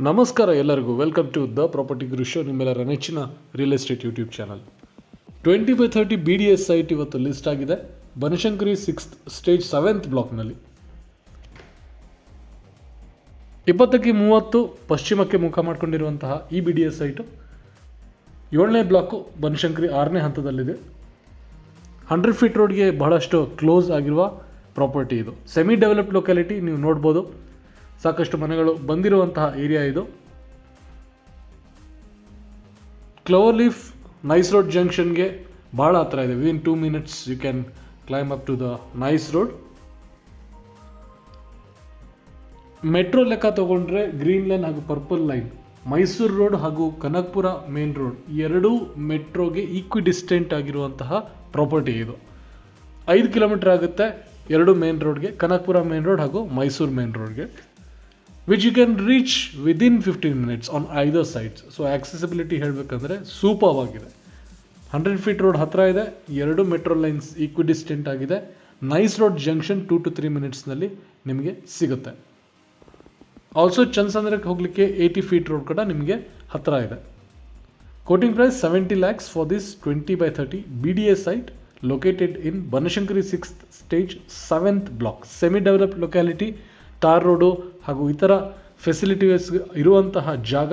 ನಮಸ್ಕಾರ ಎಲ್ಲರಿಗೂ. Welcome to the property show ನಿಮ್ಮೆಲ್ಲರ ನೆಚ್ಚಿನ real estate YouTube channel twenty five thirty B D S site ಇವತ್ತು list ಆಗಿದೆ. ಬನಶಂಕರಿ ಸಿಕ್ಸ್ತ್ ಸ್ಟೇಜ್ ಸೆವೆಂತ್ ಬ್ಲಾಕ್ನಲ್ಲಿ ಇಪ್ಪತ್ತಕ್ಕೆ ಮೂವತ್ತು ಪಶ್ಚಿಮಕ್ಕೆ ಮುಖ ಮಾಡಿಕೊಂಡಿರುವಂತಹ ಈ ಬಿ ಡಿ ಎಸ್ ಸೈಟು ಏಳನೇ ಬ್ಲಾಕು ಬನಶಂಕರಿ ಆರನೇ ಹಂತದಲ್ಲಿದೆ. ಹಂಡ್ರೆಡ್ ಫೀಟ್ ರೋಡ್ಗೆ ಬಹಳಷ್ಟು ಕ್ಲೋಸ್ ಆಗಿರುವ ಪ್ರಾಪರ್ಟಿ ಇದು. ಸೆಮಿ ಡೆವಲಪ್ಡ್ ಲೊಕ್ಯಾಲಿಟಿ ನೀವು ನೋಡ್ಬೋದು. ಸಾಕಷ್ಟು ಮನೆಗಳು ಬಂದಿರುವಂತಹ ಏರಿಯಾ ಇದು. ಕ್ಲೋವರ್ ಲೀಫ್ ನೈಸ್ ರೋಡ್ ಜಂಕ್ಷನ್ಗೆ ಭಾಳ ಹತ್ರ ಇದೆ. Within two minutes you can climb up to the NICE road metro ಲೆಕ್ಕ ತಗೊಂಡ್ರೆ ಗ್ರೀನ್ ಲೈನ್ ಹಾಗೂ ಪರ್ಪಲ್ ಲೈನ್ ಮೈಸೂರು ರೋಡ್ ಹಾಗೂ ಕನಕ್ಪುರ ಮೇನ್ ರೋಡ್ ಎರಡೂ ಮೆಟ್ರೋಗೆ ಈಕ್ವಿ ಡಿಸ್ಟೆಂಟ್ ಆಗಿರುವಂತಹ ಪ್ರಾಪರ್ಟಿ ಇದು. ಐದು ಕಿಲೋಮೀಟರ್ ಆಗುತ್ತೆ ಎರಡು ಮೇನ್ ರೋಡ್ಗೆ ಕನಕ್ಪುರ ಮೇನ್ ರೋಡ್ ಹಾಗೂ ಮೈಸೂರು ಮೇನ್ ರೋಡ್ಗೆ which you can reach within fifteen minutes on either sides so accessibility ಹೇಳಬೇಕಂದ್ರೆ ಸೂಪರ್ ಆಗಿದೆ. ಹಂಡ್ರೆಡ್ ಫೀಟ್ ರೋಡ್ ಹತ್ತಿರ ಇದೆ, ಎರಡು ಮೆಟ್ರೋ ಲೈನ್ಸ್ ಈಕ್ವಿಡಿಸ್ಟೆಂಟ್ ಆಗಿದೆ. NICE road junction two to three ಮಿನಿಟ್ಸ್ನಲ್ಲಿ ನಿಮಗೆ ಸಿಗುತ್ತೆ. ಆಲ್ಸೋ ಚಂದ್ಸಂದ್ರಕ್ಕೆ ಹೋಗಲಿಕ್ಕೆ ಏಯ್ಟಿ ಫೀಟ್ ರೋಡ್ ಕೂಡ ನಿಮಗೆ ಹತ್ತಿರ ಇದೆ. Quoting price seventy lakhs for this twenty by thirty B D A site located in Banashankari sixth stage seventh block semi developed locality tar road ಹಾಗೂ ಇತರ facilities ಇರುವಂತಹ ಜಾಗ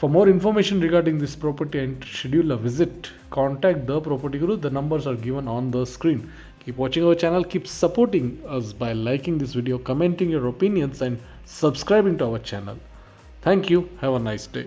for more information regarding this property and schedule a visit contact the property through the numbers are given on the screen keep watching our channel keep supporting us by liking this video commenting your opinions and subscribing to our channel thank you have a nice day